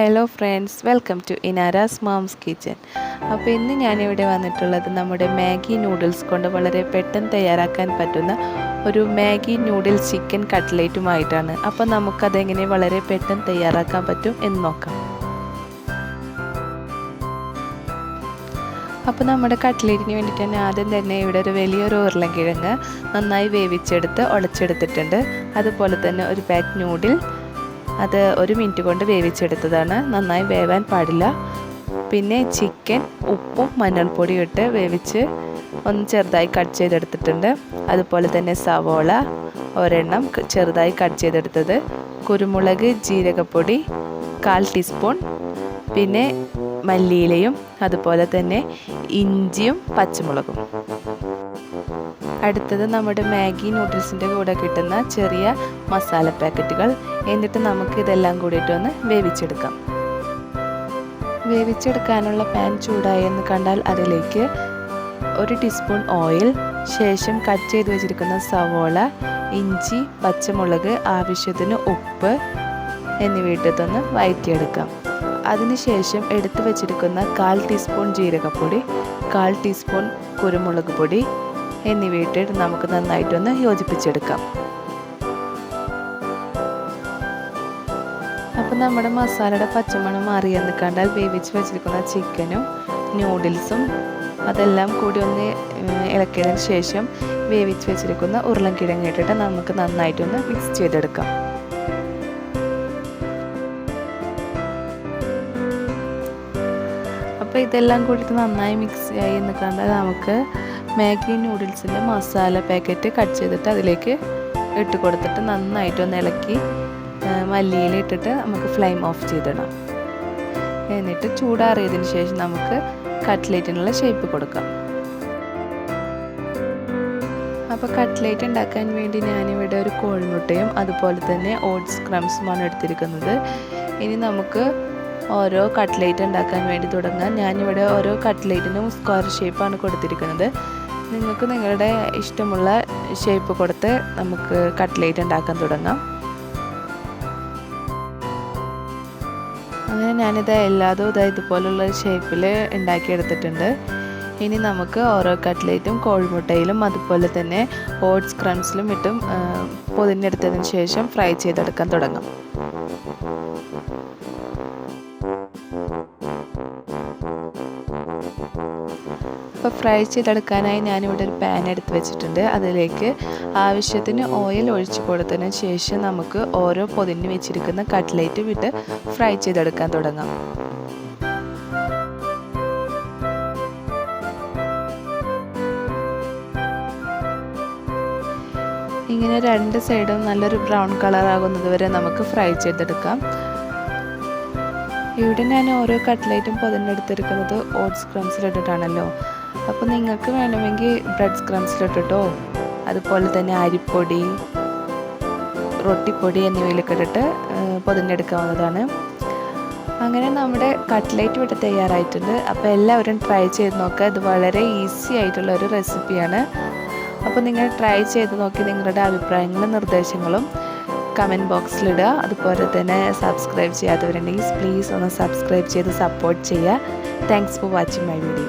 Hello friends welcome to Inara's mom's kitchen അപ്പോൾ ഇന്ന് ഞാനിവിടെ വന്നിട്ടുള്ളത് നമ്മുടെ മാഗി നൂഡിൽസ് കൊണ്ട് വളരെ പെട്ടെന്ന് തയ്യാറാക്കാൻ പറ്റുന്ന ഒരു മാഗി നൂഡിൽസ് ചിക്കൻ കട്ട്ലേറ്റുമായിട്ടാണ് അപ്പോൾ നമുക്കതെങ്ങനെ വളരെ പെട്ടെന്ന് തയ്യാറാക്കാൻ പറ്റും എന്ന് നോക്കാം. അപ്പോൾ നമ്മുടെ കട്ട്ലേറ്റിന് വേണ്ടിയിട്ട് തന്നെ ആദ്യം തന്നെ ഇവിടെ ഒരു വലിയൊരു ഉരുളക്കിഴങ്ങ് നന്നായി വേവിച്ചെടുത്ത് ഉടച്ചെടുത്തിട്ടുണ്ട് അതുപോലെ തന്നെ ഒരു പാക്ക് നൂഡിൽ അത് ഒരു മിനിറ്റ് കൊണ്ട് വേവിച്ചെടുത്തതാണ്. നന്നായി വേവാൻ പാടില്ല. പിന്നെ ചിക്കൻ ഉപ്പും മഞ്ഞൾപ്പൊടിയും ഇട്ട് വേവിച്ച് ഒന്ന് ചെറുതായി കട്ട് ചെയ്തെടുത്തിട്ടുണ്ട്. അതുപോലെ തന്നെ സവോള ഒരെണ്ണം ചെറുതായി കട്ട് ചെയ്തെടുത്തത്. കുരുമുളക് ജീരകപ്പൊടി കാൽ ടീസ്പൂൺ. പിന്നെ മല്ലിയിലയും അതുപോലെ തന്നെ ഇഞ്ചിയും പച്ചമുളകും. അടുത്തത് നമ്മുടെ മാഗി നൂഡിൽസിന്റെ കൂടെ കിട്ടുന്ന ചെറിയ മസാല പാക്കറ്റുകൾ. എന്നിട്ട് നമുക്ക് ഇതെല്ലാം കൂടിയിട്ട് ഒന്ന് വേവിച്ചെടുക്കാം. വേവിച്ചെടുക്കാനുള്ള പാൻ ചൂടായി എന്ന് കണ്ടാൽ അതിലേക്ക് ഒരു ടീസ്പൂൺ ഓയിൽ ശേഷം കട്ട് ചെയ്ത് വെച്ചിരിക്കുന്ന സവോള ഇഞ്ചി പച്ചമുളക് ആവശ്യത്തിന് ഉപ്പ് എന്നിവയിട്ടൊന്ന് വഴറ്റിയെടുക്കാം അതിനുശേഷം എടുത്തു വച്ചിരിക്കുന്ന കാൽ ടീസ്പൂൺ ജീരകപ്പൊടി കാൽ ടീസ്പൂൺ കുരുമുളക് പൊടി എന്നിവയിട്ട് നമുക്ക് നന്നായിട്ടൊന്ന് യോജിപ്പിച്ചെടുക്കാം. അപ്പം നമ്മുടെ മസാലയുടെ പച്ചമണം മാറിയെന്ന് കണ്ടാൽ വേവിച്ച് വെച്ചിരിക്കുന്ന ചിക്കനും നൂഡിൽസും അതെല്ലാം കൂടി ഒന്ന് ഇളക്കിയതിന് ശേഷം വേവിച്ച് വെച്ചിരിക്കുന്ന ഉരുളൻകിഴങ്ങ് ഇട്ടിട്ട് നമുക്ക് നന്നായിട്ടൊന്ന് മിക്സ് ചെയ്തെടുക്കാം. അപ്പോൾ ഇതെല്ലാം കൂടിയിട്ട് നന്നായി മിക്സ് ആയി എന്ന് കണ്ടാൽ നമുക്ക് മാഗി നൂഡിൽസിന്റെ മസാല പാക്കറ്റ് കട്ട് ചെയ്തിട്ട് അതിലേക്ക് ഇട്ട് കൊടുത്തിട്ട് നന്നായിട്ടൊന്ന് ഇളക്കി മല്ലിയിൽ ഇട്ടിട്ട് നമുക്ക് ഫ്ലെയിം ഓഫ് ചെയ്തിടാം. എന്നിട്ട് ചൂടാറിയതിന് ശേഷം നമുക്ക് കട്ട്ലേറ്റിനുള്ള ഷേപ്പ് കൊടുക്കാം. അപ്പോൾ കട്ട്ലേറ്റ് ഉണ്ടാക്കാൻ വേണ്ടി ഞാനിവിടെ ഒരു കോഴിമുട്ടയും അതുപോലെ തന്നെ ഓട്സ് ക്രംസുമാണ് എടുത്തിരിക്കുന്നത്. ഇനി നമുക്ക് ഓരോ കട്ട്ലേറ്റ് ഉണ്ടാക്കാൻ വേണ്ടി തുടങ്ങാം. ഞാനിവിടെ ഓരോ കട്ട്ലേറ്റിനും സ്ക്വയർ ഷേപ്പാണ് കൊടുത്തിരിക്കുന്നത്. നിങ്ങൾക്ക് നിങ്ങളുടെ ഇഷ്ടമുള്ള ഷേപ്പ് കൊടുത്ത് നമുക്ക് കട്ട്ലേറ്റ് ഉണ്ടാക്കാൻ തുടങ്ങാം. അങ്ങനെ ഞാനിത് എല്ലാതും ഇതാ ഇതുപോലുള്ള ഷേപ്പിൽ ഉണ്ടാക്കിയെടുത്തിട്ടുണ്ട്. ഇനി നമുക്ക് ഓരോ കട്ട്ലേറ്റും കോഴിമുട്ടയിലും അതുപോലെ തന്നെ ഓട്സ് ക്രംസിലും ഇട്ടും പൊതിഞ്ഞെടുത്തതിന് ശേഷം ഫ്രൈ ചെയ്തെടുക്കാൻ തുടങ്ങാം. അപ്പോൾ ഫ്രൈ ചെയ്തെടുക്കാനായി ഞാനിവിടെ ഒരു പാൻ എടുത്ത് വെച്ചിട്ടുണ്ട്. അതിലേക്ക് ആവശ്യത്തിന് ഓയിൽ ഒഴിച്ച് കൊടുത്തതിന് ശേഷം നമുക്ക് ഓരോ പൊതിഞ്ഞ് വെച്ചിരിക്കുന്ന കട്ട്ലേറ്റ് വിട്ട് ഫ്രൈ ചെയ്തെടുക്കാൻ തുടങ്ങാം. ഇങ്ങനെ രണ്ട് സൈഡും നല്ലൊരു ബ്രൗൺ കളർ ആകുന്നത് വരെ നമുക്ക് ഫ്രൈ ചെയ്തെടുക്കാം. ഇവിടെ ഞാൻ ഓരോ കട്ട്ലേറ്റും പൊതിഞ്ഞെടുത്തിരിക്കുന്നത് ഓട്സ് ക്രംസിലിട്ടിട്ടാണല്ലോ. അപ്പോൾ നിങ്ങൾക്ക് വേണമെങ്കിൽ ബ്രെഡ് സ്ക്രംസിലിട്ടിട്ടോ അതുപോലെ തന്നെ അരിപ്പൊടി റൊട്ടിപ്പൊടി എന്നിവയിലൊക്കെ ഇട്ടിട്ട് പൊതിഞ്ഞെടുക്കാവുന്നതാണ്. അങ്ങനെ നമ്മുടെ കട്ട്ലേറ്റ് ഇവിടെ തയ്യാറായിട്ടുണ്ട്. അപ്പോൾ എല്ലാവരും ട്രൈ ചെയ്ത് നോക്കുക ഇത് വളരെ ഈസി ആയിട്ടുള്ള ഒരു റെസിപ്പിയാണ് അപ്പോൾ നിങ്ങൾ ട്രൈ ചെയ്ത് നോക്കി നിങ്ങളുടെ അഭിപ്രായങ്ങളും നിർദ്ദേശങ്ങളും കമന്റ് ബോക്സിലിടുക അതുപോലെ തന്നെ സബ്സ്ക്രൈബ് ചെയ്യാത്തവരുണ്ടെങ്കിൽ പ്ലീസ് ഒന്ന് സബ്സ്ക്രൈബ് ചെയ്ത് സപ്പോർട്ട് ചെയ്യുക. Thanks for watching my video